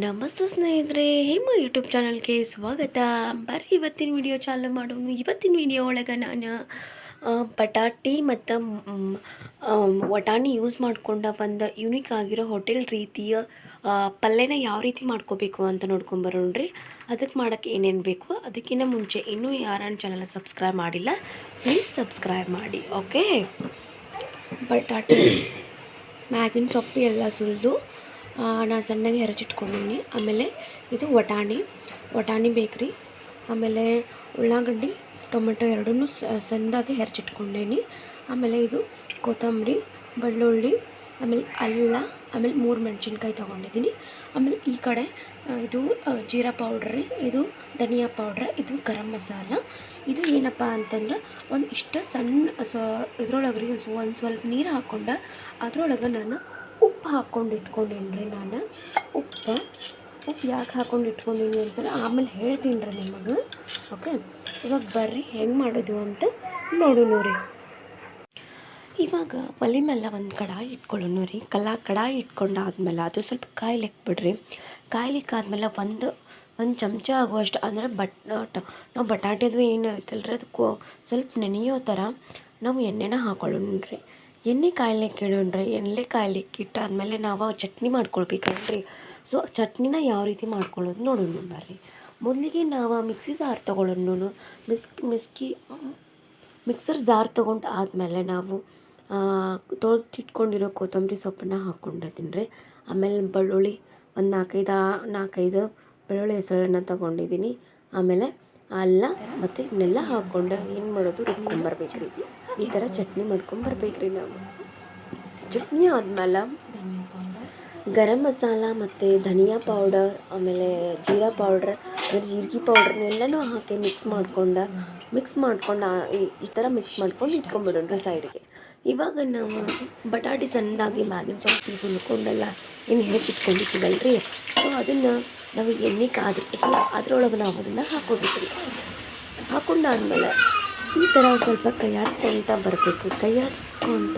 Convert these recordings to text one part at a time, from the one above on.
ನಮಸ್ತೆ ಸ್ನೇಹಿತರೆ ಹೇಮ ಯೂಟ್ಯೂಬ್ ಚಾನಲ್ಗೆ ಸ್ವಾಗತ. ಬರ್ರಿ ಇವತ್ತಿನ ವಿಡಿಯೋ ಚಾಲು ಮಾಡೋಣ ಇವತ್ತಿನ ವಿಡಿಯೋ ಒಳಗೆ ನಾನು ಬಟಾಟಿ ಮತ್ತು ವಟಾಣಿ ಯೂಸ್ ಮಾಡ್ಕೊಂಡ ಒಂದು ಯುನಿಕ್ ಆಗಿರೋ ಹೋಟೆಲ್ ರೀತಿಯ ಪಲ್ಯನ ಯಾವ ರೀತಿ ಮಾಡ್ಕೋಬೇಕು ಅಂತ ನೋಡ್ಕೊಂಬರೋಣ್ರಿ ಅದಕ್ಕೆ ಮಾಡೋಕ್ಕೆ ಏನೇನು ಬೇಕು ಅದಕ್ಕಿಂತ ಮುಂಚೆ ಇನ್ನೂ ಯಾರನ್ನ ಚಾನಲ್ ಸಬ್ಸ್ಕ್ರೈಬ್ ಮಾಡಿಲ್ಲ ಪ್ಲೀಸ್ ಸಬ್ಸ್ಕ್ರೈಬ್ ಮಾಡಿ ಓಕೆ ಬಟಾಟಿ ಮ್ಯಾಗಿನ ಸೊಪ್ಪು ಎಲ್ಲ ಸುಲಿದು. ನಾನು ಸಣ್ಣಗೆ ಹೆರಚಿಟ್ಕೊಂಡೀನಿ ಆಮೇಲೆ ಇದು ವಟಾಣಿ ವಟಾಣಿ ಬೇಕ್ರಿ. ಆಮೇಲೆ ಉಳ್ಳಾಗಡ್ಡಿ, ಟೊಮೆಟೊ ಎರಡನ್ನೂ ಸಣ್ಣದಾಗಿ ಹೆರಚಿಟ್ಕೊಂಡೇನಿ. ಆಮೇಲೆ ಇದು ಕೊತ್ತಂಬರಿ, ಬೆಳ್ಳುಳ್ಳಿ, ಆಮೇಲೆ ಅಲ್ಲ, ಆಮೇಲೆ ಮೂರು ಮೆಣಸಿನ್ಕಾಯಿ ತೊಗೊಂಡಿದ್ದೀನಿ ಆಮೇಲೆ ಈ ಕಡೆ ಇದು ಜೀರಾ ಪೌಡ್ರ್, ಇದು ಧನಿಯಾ ಪೌಡ್ರ್, ಇದು ಗರಂ ಮಸಾಲ. ಇದು ಏನಪ್ಪ ಅಂತಂದ್ರೆ ಒಂದು ಇಷ್ಟ ಸಣ್ಣ, ಸ ಇದ್ರೊಳಗೆ ಒಂದು ಸ್ವಲ್ಪ ನೀರು ಹಾಕ್ಕೊಂಡು ಅದರೊಳಗೆ ನಾನು ಉಪ್ಪು ಹಾಕ್ಕೊಂಡು ಇಟ್ಕೊಂಡಿನ್ರಿ ನಾನು. ಉಪ್ಪು ಉಪ್ಪು ಯಾಕೆ ಹಾಕ್ಕೊಂಡು ಇಟ್ಕೊಂಡೀನಿ ಅಂತಾರೆ ಆಮೇಲೆ ಹೇಳ್ತೀನಿ ರೀ ನಿಮಗೆ. ಓಕೆ ಇವಾಗ ಬರ್ರಿ, ಹೆಂಗೆ ಮಾಡೋದು ಅಂತ ನೋಡೋಣ ರೀ ಇವಾಗ ಒಲೆ ಮೇಲೆ ಒಂದು ಕಡಾಯಿ ಇಟ್ಕೊಳ್ಳೋಣ ರೀ ಕಲ್ಲ ಕಡಾಯಿ ಇಟ್ಕೊಂಡಾದ್ಮೇಲೆ ಅದು ಸ್ವಲ್ಪ ಕಾಯ್ಲಿಕ್ಕೆ ಬಿಡ್ರಿ. ಕಾಯ್ಲಿಕ್ಕಾದ್ಮೇಲೆ ಒಂದು ಒಂದು ಚಮಚ ಆಗುವಷ್ಟು, ಅಂದರೆ ಬಟ್ ನಾವು ಬಟಾಟೆದು ಏನು ಐತಲ್ರಿ, ಅದು ಕೋ, ಸ್ವಲ್ಪ ನೆನೆಯೋ ಥರ ನಾವು ಎಣ್ಣೆನ ಹಾಕೊಳ್ಳೋಣ ರೀ ಎಣ್ಣೆ ಕಾಯಿಲೆ ಕೇಳೋಣ್ರಿ, ಎಣ್ಣೆ ಕಾಯಿಲೆ ಕಿಟ್ಟಾದಮೇಲೆ ನಾವು ಚಟ್ನಿ ಮಾಡ್ಕೊಳ್ಬೇಕಲ್ರಿ. ಸೊ ಚಟ್ನಿನ ಯಾವ ರೀತಿ ಮಾಡ್ಕೊಳ್ಳೋದು ನೋಡೋಣ ಬರ್ರಿ. ಮೊದಲಿಗೆ ನಾವು ಮಿಕ್ಸಿ ಜಾರ್ ತೊಗೊಳ್ಳೋಣ ಮಿಸ್, ಮಿಸ್ಕಿ, ಮಿಕ್ಸರ್ ಜಾರ್ ತೊಗೊಂಡು ಆದಮೇಲೆ ನಾವು ತೊಳೆದಿಟ್ಕೊಂಡಿರೋ ಕೊತ್ತಂಬರಿ ಸೊಪ್ಪನ್ನ ಹಾಕ್ಕೊಂಡಿದ್ದೀನಿ ರೀ ಆಮೇಲೆ ಬೆಳ್ಳುಳ್ಳಿ ಒಂದು ನಾಲ್ಕೈದು ನಾಲ್ಕೈದು ಬೆಳ್ಳುಳ್ಳಿ ಹೆಸರನ್ನು ತೊಗೊಂಡಿದ್ದೀನಿ ಆಮೇಲೆ ಅಲ್ಲ ಮತ್ತು ಇನ್ನೆಲ್ಲ ಹಾಕ್ಕೊಂಡು ಏನು ಮಾಡೋದು ರುಬ್ಕೊಂಬರ್ಬೇಕು ರೀ ಈ ಥರ ಚಟ್ನಿ ಮಾಡ್ಕೊಂಡು ರೀ ನಾವು. ಚಟ್ನಿ ಆದ್ಮೇಲೆ ಗರಂ ಮಸಾಲ ಮತ್ತು ಧನಿಯಾ ಪೌಡರ್ ಆಮೇಲೆ ಜೀರಾ ಪೌಡ್ರ್ ಆಮೇಲೆ ಜೀರಿಗೆ ಪೌಡ್ರನ್ನೆಲ್ಲನೂ ಹಾಕಿ ಮಿಕ್ಸ್ ಮಾಡ್ಕೊಂಡು ಮಿಕ್ಸ್ ಮಾಡ್ಕೊಂಡು, ಈ- ಥರ ಮಿಕ್ಸ್ ಮಾಡ್ಕೊಂಡು ಇಟ್ಕೊಂಡ್ಬಿಡೋಣ್ರಿ ಸೈಡ್ಗೆ ಇವಾಗ ನಾವು ಬಟಾಟೆ ಸಣ್ಣದಾಗಿ ಮ್ಯಾಗಿನ ಸಾಸ್ ಸುಲ್ಕೊಂಡೆಲ್ಲ ಏನು ರೀ ಸೊ ಅದನ್ನು ನಾವು ಎಣ್ಣೆ ಕಾದಿರ್ತೀವಿ ಅದರೊಳಗೆ ನಾವು ಅದನ್ನು ಹಾಕೊಂಡಿದ್ದೀವಿ ಹಾಕೊಂಡಾದ್ಮೇಲೆ ಈ ಥರ ಸ್ವಲ್ಪ ಕೈಯಾಡಿಸ್ಕೊಂತ ಬರಬೇಕು. ಕೈಯಾಡಿಸ್ಕೊಂತ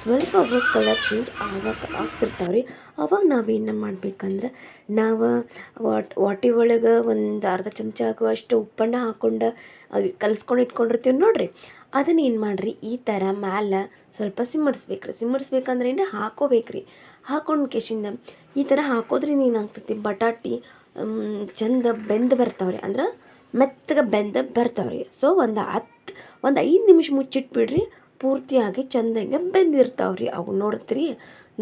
ಸ್ವಲ್ಪ ಅವಾಗ ಕಲರ್ ಚೇಂಜ್ ಆಗಕ್ಕೆ ಆಗ್ತಿರ್ತಾವೆ ರೀ ಅವಾಗ ನಾವೇನು ಮಾಡಬೇಕಂದ್ರೆ ನಾವು ವಾಟ್ ವಾಟಿ ಒಳಗೆ ಒಂದು ಅರ್ಧ ಚಮಚ ಆಗುವಷ್ಟು ಉಪ್ಪನ್ನು ಹಾಕ್ಕೊಂಡು ಕಲಿಸ್ಕೊಂಡು ಇಟ್ಕೊಂಡಿರ್ತೀವಿ ನೋಡಿರಿ. ಅದನ್ನ ಏನು ಮಾಡಿರಿ, ಈ ಥರ ಮ್ಯಾಲೆ ಸ್ವಲ್ಪ ಸಿಮ್ಮಡಿಸ್ಬೇಕು ರೀ ಸಿಮ್ಮಡಿಸ್ಬೇಕಂದ್ರೆ ಏನು ಹಾಕೋಬೇಕು ರೀ ಹಾಕೊಂಡು ಕೇಶಿಂದ ಈ ಥರ ಹಾಕೋದ್ರಿಂದ ಏನಾಗ್ತೈತಿ ಬಟಾಟಿ ಚಂದ ಬೆಂದು ಬರ್ತಾವ್ರಿ. ಅಂದ್ರೆ ಮೆತ್ತಗೆ ಬೆಂದ ಬರ್ತಾವ್ರಿ. ಸೊ ಒಂದು ಹತ್ತು ಒಂದು ಐದು ನಿಮಿಷ ಮುಚ್ಚಿಟ್ಬಿಡ್ರಿ ಪೂರ್ತಿಯಾಗಿ ಚಂದಂಗೆ ಬೆಂದಿರ್ತಾವ್ರಿ. ಅವು ನೋಡ್ತೀರಿ,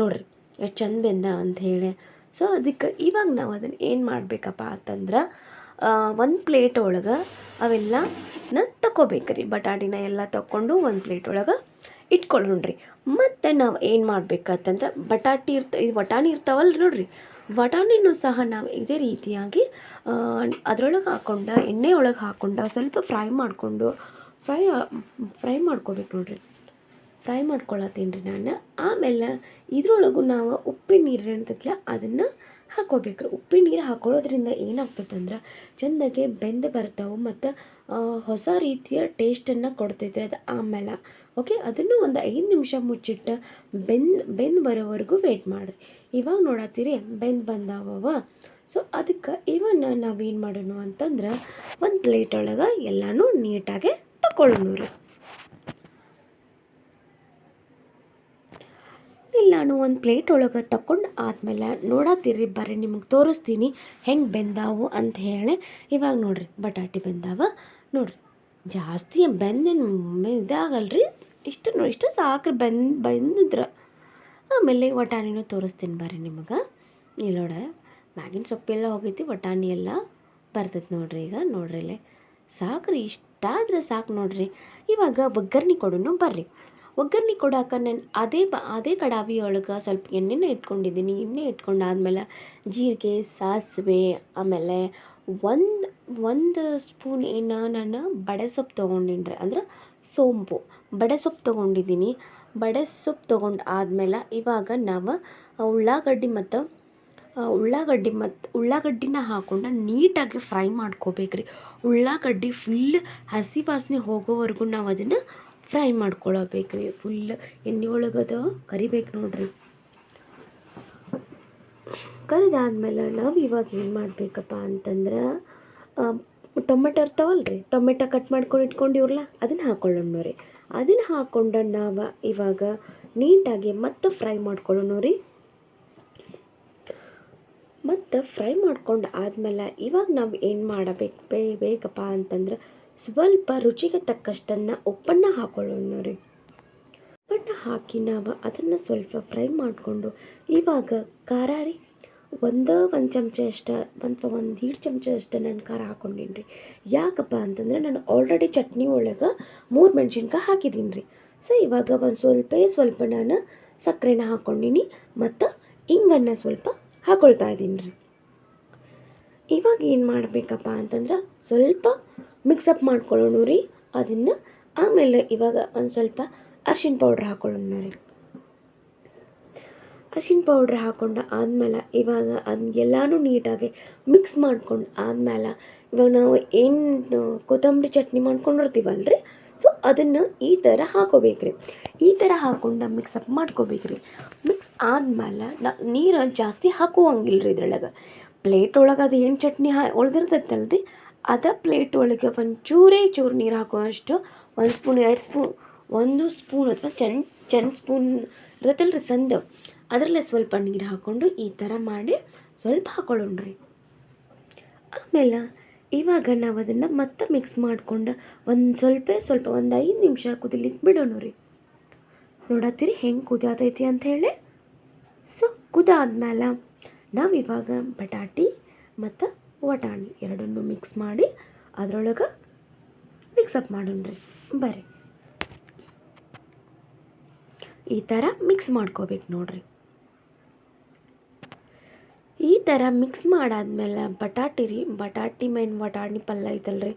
ನೋಡ್ರಿ, ಎಷ್ಟು ಚಂದ ಬೆಂದ ಹೇಳಿ. ಸೊ ಅದಕ್ಕೆ ಇವಾಗ ನಾವು ಅದನ್ನು ಏನು ಮಾಡಬೇಕಪ್ಪ ಅಂತಂದ್ರೆ ಒಂದು ಪ್ಲೇಟ್ ಒಳಗೆ ಅವೆಲ್ಲನ ರೀ ಬಟಾಟಿನ ಎಲ್ಲ ತಗೊಂಡು ಒಂದು ಪ್ಲೇಟ್ ಒಳಗೆ ಇಟ್ಕೊಳ್ಳೋಣ್ರಿ. ಮತ್ತು ನಾವು ಏನು ಮಾಡ್ಬೇಕಂತಂದ್ರೆ, ಬಟಾಟಿ ಇರ್ತ ಇದು ಬಟಾಣಿ ಇರ್ತಾವಲ್ಲ ನೋಡ್ರಿ. ಬಟಾಣಿನೂ ಸಹ ನಾವು ಇದೇ ರೀತಿಯಾಗಿ ಅದರೊಳಗೆ ಹಾಕ್ಕೊಂಡು ಎಣ್ಣೆ ಒಳಗೆ ಹಾಕ್ಕೊಂಡು ಸ್ವಲ್ಪ ಫ್ರೈ ಮಾಡಿಕೊಂಡು ಫ್ರೈ ಫ್ರೈ ಮಾಡ್ಕೋಬೇಕು ನೋಡ್ರಿ. ಫ್ರೈ ಮಾಡ್ಕೊಳತ್ತೀನಿ ರೀ ನಾನು. ಆಮೇಲೆ ಇದ್ರೊಳಗೂ ನಾವು ಉಪ್ಪಿನ ನೀರು ಇರ್ತೈತಲ್ಲ ಅದನ್ನು ಹಾಕೋಬೇಕು. ಉಪ್ಪಿನ ನೀರು ಹಾಕೊಳ್ಳೋದ್ರಿಂದ ಏನಾಗ್ತೈತಂದ್ರೆ ಚೆಂದಾಗಿ ಚೆಂದಾಗೆ ಬೆಂದು ಬರ್ತಾವೆ ಮತ್ತು ಹೊಸ ರೀತಿಯ ಟೇಸ್ಟನ್ನು ಕೊಡ್ತೈತೆ ಅದು ಆಮೇಲೆ. ಓಕೆ ಅದನ್ನು ಒಂದು ಐದು ನಿಮಿಷ ಮುಚ್ಚಿಟ್ಟು ಬೆಂದು ಬೆಂದು ಬರೋವರೆಗೂ ವೇಟ್ ಮಾಡಿರಿ. ಇವಾಗ ನೋಡತ್ತೀರಿ, ಬೆಂದು ಬಂದಾವವ ಸೊ ಅದಕ್ಕೆ ಇವನ್ನ ನಾವೇನು ಮಾಡೋಣ ಅಂತಂದ್ರೆ, ಒಂದು ಪ್ಲೇಟ್ ಒಳಗೆ ಎಲ್ಲನೂ ನೀಟಾಗಿ ತಗೊಳ್ಳೋಣ ಇಲ್ಲ, ನಾನು ಒಂದು ಪ್ಲೇಟ್ ಒಳಗೆ ತಗೊಂಡು ಆದಮೇಲೆ ನೋಡತ್ತೀರಿ ಬರ್ರಿ ನಿಮಗೆ ತೋರಿಸ್ತೀನಿ. ಹೆಂಗೆ ಬೆಂದಾವು ಅಂತ ಹೇಳಿ. ಇವಾಗ ನೋಡ್ರಿ, ಬಟಾಟಿ ಬೆಂದಾವ. ನೋಡ್ರಿ, ಜಾಸ್ತಿ ಬೆಂದೇನು ಇದಾಗಲ್ರಿ. ಇಷ್ಟು ಇಷ್ಟು ಸಾಕ್ರಿ, ಬೆಂದ್, ಬೆಂದಿದ್ರೆ. ಆಮೇಲೆ ವಟಾಣಿನೂ ತೋರಿಸ್ತೀನಿ ಬರ್ರಿ ನಿಮಗೆ. ಇಲ್ಲಿ ನೋಡ ಮ್ಯಾಗಿನ ಸೊಪ್ಪೆಲ್ಲ ಹೋಗೈತಿ, ವಟಾಣಿ ಎಲ್ಲ ಬರ್ತೈತೆ ನೋಡ್ರಿ ಈಗ. ನೋಡ್ರಿ ಇಲ್ಲೇ ಸಾಕ್ರಿ ಇಷ್ಟಾದ್ರೆ ಸಾಕು ನೋಡ್ರಿ. ಇವಾಗ ಒಗ್ಗರ್ಣೆ ಕೊಡೋನು ಬರ್ರಿ. ಒಗ್ಗರ್ಣೆ ಕೊಡಾಕ ನಾನು ಅದೇ ಬ, ಅದೇ ಕಡಾವಿ ಒಳಗೆ ಸ್ವಲ್ಪ ಎಣ್ಣೆನ ಇಟ್ಕೊಂಡಿದ್ದೀನಿ. ಎಣ್ಣೆ ಇಟ್ಕೊಂಡಾದ್ಮೇಲೆ ಜೀರಿಗೆ, ಸಾಸಿವೆ, ಆಮೇಲೆ ಒಂದು ಒಂದು ಸ್ಪೂನ್ ಏನು ನಾನು ಬಡೆ ಸೊಪ್ಪು ತೊಗೊಂಡಿನಿ ರೀ ಅಂದ್ರೆ ಸೋಂಪು. ಬಡೆ ಸೊಪ್ಪು ತೊಗೊಂಡಿದ್ದೀನಿ. ಬಡೆ ಸೊಪ್ಪು ತೊಗೊಂಡು ಆದಮೇಲೆ ಇವಾಗ ನಾವು ಉಳ್ಳಾಗಡ್ಡಿ ಮತ್ತು ಉಳ್ಳಾಗಡ್ಡಿ ಮತ್ತು ಉಳ್ಳಾಗಡ್ಡಿನ ಹಾಕ್ಕೊಂಡು ನೀಟಾಗಿ ಫ್ರೈ ಮಾಡ್ಕೋಬೇಕ್ರಿ. ಉಳ್ಳಾಗಡ್ಡಿ ಫುಲ್ ಹಸಿ ವಾಸನೆ ಹೋಗೋವರೆಗೂ ನಾವು ಅದನ್ನು ಫ್ರೈ ಮಾಡ್ಕೊಳಬೇಕ್ರಿ. ಫುಲ್ ಎಣ್ಣೆ ಒಳಗದು ಕರಿಬೇಕು ನೋಡ್ರಿ. ಕರಿದಾದ್ಮೇಲೆ ನಾವು ಇವಾಗ ಏನು ಮಾಡಬೇಕಪ್ಪ ಅಂತಂದ್ರೆ ಟೊಮೆಟೊ ಇರ್ತಾವಲ್ಲ ರೀ ಟೊಮೆಟೊ ಕಟ್ ಮಾಡ್ಕೊಂಡು ಇಟ್ಕೊಂಡಿವ್ರಲ್ಲ, ಅದನ್ನು ಹಾಕೊಳ್ಳೋಣ ರೀ ಅದನ್ನು ಹಾಕ್ಕೊಂಡು ನಾವು ಇವಾಗ ನೀಟಾಗಿ ಮತ್ತೆ ಫ್ರೈ ಮಾಡ್ಕೊಳ್ಳೋಣ ರೀ ಮತ್ತು ಫ್ರೈ ಮಾಡ್ಕೊಂಡು ಆದ್ಮೇಲೆ ಇವಾಗ ನಾವು ಏನು ಮಾಡಬೇಕು? ಬೇ, ಬೇಕಪ್ಪ ಅಂತಂದ್ರೆ ಸ್ವಲ್ಪ ರುಚಿಗೆ ತಕ್ಕಷ್ಟನ್ನು ಉಪ್ಪನ್ನು ಹಾಕೊಳ್ಳೋಣ ರೀ. ಉಪ್ಪನ್ನ ಹಾಕಿ ನಾವು ಅದನ್ನು ಸ್ವಲ್ಪ ಫ್ರೈ ಮಾಡಿಕೊಂಡು ಇವಾಗ ಖಾರ ರೀ. ಒಂದು ಒಂದು ಚಮಚ ಅಷ್ಟು, ಒಂದು ಒಂದು ಎರಡು ಚಮಚ ಅಷ್ಟು ನಾನು ಖಾರ ಹಾಕ್ಕೊಂಡೀನಿ ರೀ. ಯಾಕಪ್ಪ ಅಂತಂದರೆ ನಾನು ಆಲ್ರೆಡಿ ಚಟ್ನಿ ಒಳಗೆ ಮೂರು ಮೆಣಸಿನ್ಕಾಯಿ ಹಾಕಿದ್ದೀನಿ ರೀ. ಸೊ ಇವಾಗ ಒಂದು ಸ್ವಲ್ಪ ಸ್ವಲ್ಪ ನಾನು ಸಕ್ಕರೆನ ಹಾಕ್ಕೊಂಡೀನಿ ಮತ್ತು ಇಂಗನ್ನು ಸ್ವಲ್ಪ ಹಾಕೊಳ್ತಾ ಇದ್ದೀನಿ ರೀ. ಇವಾಗ ಏನು ಮಾಡಬೇಕಪ್ಪ ಅಂತಂದ್ರೆ ಸ್ವಲ್ಪ ಮಿಕ್ಸಪ್ ಮಾಡ್ಕೊಳ್ಳೋಣ ರೀ. ಅದನ್ನು ಆಮೇಲೆ ಇವಾಗ ಒಂದು ಸ್ವಲ್ಪ ಅರ್ಶಿನ ಪೌಡ್ರ್ ಹಾಕೊಳ್ಳೋಣ ರೀ. ಅರ್ಶಿನ ಪೌಡ್ರ್ ಹಾಕ್ಕೊಂಡು ಆದಮೇಲೆ ಇವಾಗ ಅದನ್ನ ಎಲ್ಲನೂ ನೀಟಾಗಿ ಮಿಕ್ಸ್ ಮಾಡ್ಕೊಂಡು ಆದಮೇಲೆ ಇವಾಗ ನಾವು ಏನು, ಕೊತ್ತಂಬರಿ ಚಟ್ನಿ ಮಾಡ್ಕೊಂಡಿರ್ತೀವಲ್ರಿ? ಅದನ್ನು ಈ ಥರ ಹಾಕೋಬೇಕ್ರಿ. ಈ ಥರ ಹಾಕ್ಕೊಂಡು ಮಿಕ್ಸಪ್ ಮಾಡ್ಕೋಬೇಕ್ರಿ. ಮಿಕ್ಸ್ ಆದ್ಮೇಲೆ ನಾ, ನೀರು ಜಾಸ್ತಿ ಹಾಕುವಂಗಿಲ್ಲ ರೀ ಇದ್ರೊಳಗೆ. ಪ್ಲೇಟ್ ಒಳಗೆ ಅದು ಏನು ಚಟ್ನಿ ಹಾ ಉಳ್ದಿರ್ತೈತಲ್ಲ ರೀ ಅದ ಪ್ಲೇಟ್ ಒಳಗೆ ಒಂದು ಚೂರೇ ಚೂರು ನೀರು ಹಾಕುವಷ್ಟು ಒಂದು ಸ್ಪೂನ್, ಎರಡು ಸ್ಪೂನ್, ಒಂದು ಸ್ಪೂನ್ ಅಥವಾ ಚೆನ್ ಚೆನ್ ಸ್ಪೂನ್ ಇರುತ್ತಲ್ಲ ರೀ ಸಂದ. ಅದರಲ್ಲೇ ಸ್ವಲ್ಪ ನೀರು ಹಾಕ್ಕೊಂಡು ಈ ಥರ ಮಾಡಿ ಸ್ವಲ್ಪ ಹಾಕ್ಕೊಳ್ಳೋಣ ರೀ ಆಮೇಲೆ ಇವಾಗ ನಾವು ಅದನ್ನು ಮತ್ತೆ ಮಿಕ್ಸ್ ಮಾಡಿಕೊಂಡು ಒಂದು ಸ್ವಲ್ಪ ಸ್ವಲ್ಪ ಒಂದು ಐದು ನಿಮಿಷ ಕುದಿಲಿಕ್ಕೆ ಬಿಡೋಣ ರೀ. ನೋಡತ್ತೀರಿ ಹೆಂಗೆ ಕುದಿಯತೈತಿ ಅಂತ ಹೇಳಿ. ಸೊ ಕುದಾದ್ಮೇಲೆ ನಾವು ಇವಾಗ ಬಟಾಟಿ ಮತ್ತು ವಟಾಣಿ ಎರಡನ್ನು ಮಿಕ್ಸ್ ಮಾಡಿ ಅದರೊಳಗೆ ಮಿಕ್ಸಪ್ ಮಾಡೋಣ ರೀ. ಬರ್ರಿ. ಈ ಥರ ಮಿಕ್ಸ್ ಮಾಡ್ಕೋಬೇಕು ನೋಡ್ರಿ. ಥರ ಮಿಕ್ಸ್ ಮಾಡಾದ್ಮೇಲೆ ಬಟಾಟಿ ರೀ, ಬಟಾಟಿ ಮೇನ್ ವಟಾಣಿ ಪಲ್ಯ ಐತಲ್ಲ ರೀ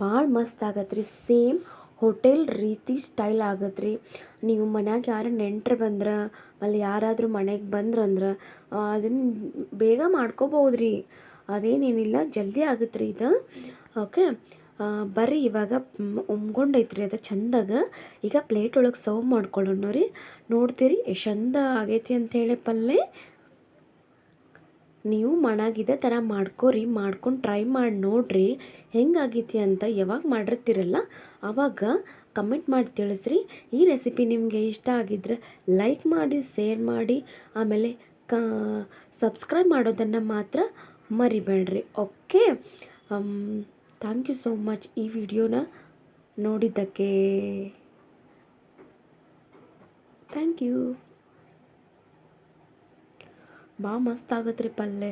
ಭಾಳ ಮಸ್ತ್ ಆಗತ್ತೆ ರೀ ಸೇಮ್ ಹೋಟೆಲ್ ರೀತಿ ಸ್ಟೈಲ್ ಆಗತ್ತೆ ರೀ ನೀವು ಮನ್ಯಾಗ ಯಾರು ನೆಂಟ್ರು ಬಂದ್ರೆ, ಅಲ್ಲಿ ಯಾರಾದರೂ ಮನೆಗೆ ಬಂದ್ರಂದ್ರೆ ಅದನ್ನು ಬೇಗ ಮಾಡ್ಕೋಬೋದು ರೀ ಅದೇನೇನಿಲ್ಲ, ಜಲ್ದಿ ಆಗತ್ತೆ ರೀ ಇದು ಓಕೆ ಬರ್ರಿ ಇವಾಗ ಉಮ್ಗೊಂಡೈತ್ರಿ ಅದು ಚಂದಾಗ. ಈಗ ಪ್ಲೇಟ್ ಒಳಗೆ ಸರ್ವ್ ಮಾಡ್ಕೊಳ್ಳೋಣ ರೀ. ನೋಡ್ತೀರಿ ಎಷ್ಟು ಚಂದ ಆಗೈತಿ ಅಂಥೇಳಿ ಪಲ್ಯ ನೀವು ಮನ್ಯಾಗ ಇದೇ ಥರ ಮಾಡ್ಕೋರಿ, ಮಾಡ್ಕೊಂಡು ಟ್ರೈ ಮಾಡಿ ನೋಡಿರಿ. ಹೆಂಗಾಗೈತಿ ಅಂತ ಯಾವಾಗ ಮಾಡಿರ್ತೀರಲ್ಲ ಆವಾಗ ಕಮೆಂಟ್ ಮಾಡಿ ತಿಳಿಸ್ರಿ. ಈ ರೆಸಿಪಿ ನಿಮಗೆ ಇಷ್ಟ ಆಗಿದ್ರೆ ಲೈಕ್ ಮಾಡಿ ಶೇರ್ ಮಾಡಿ. ಆಮೇಲೆ ಕ ಸಬ್ಸ್ಕ್ರೈಬ್ ಮಾಡೋದನ್ನು ಮಾತ್ರ ಮರಿಬೇಡ್ರಿ. Okay thank you so much ಈ ವಿಡಿಯೋನ ನೋಡಿದ್ದಕ್ಕೆ. ಥ್ಯಾಂಕ್ ಯು ಭಾಳ ಮಸ್ತ್ ಆಗತ್ತೆ ರೀ ಪಲ್ಯ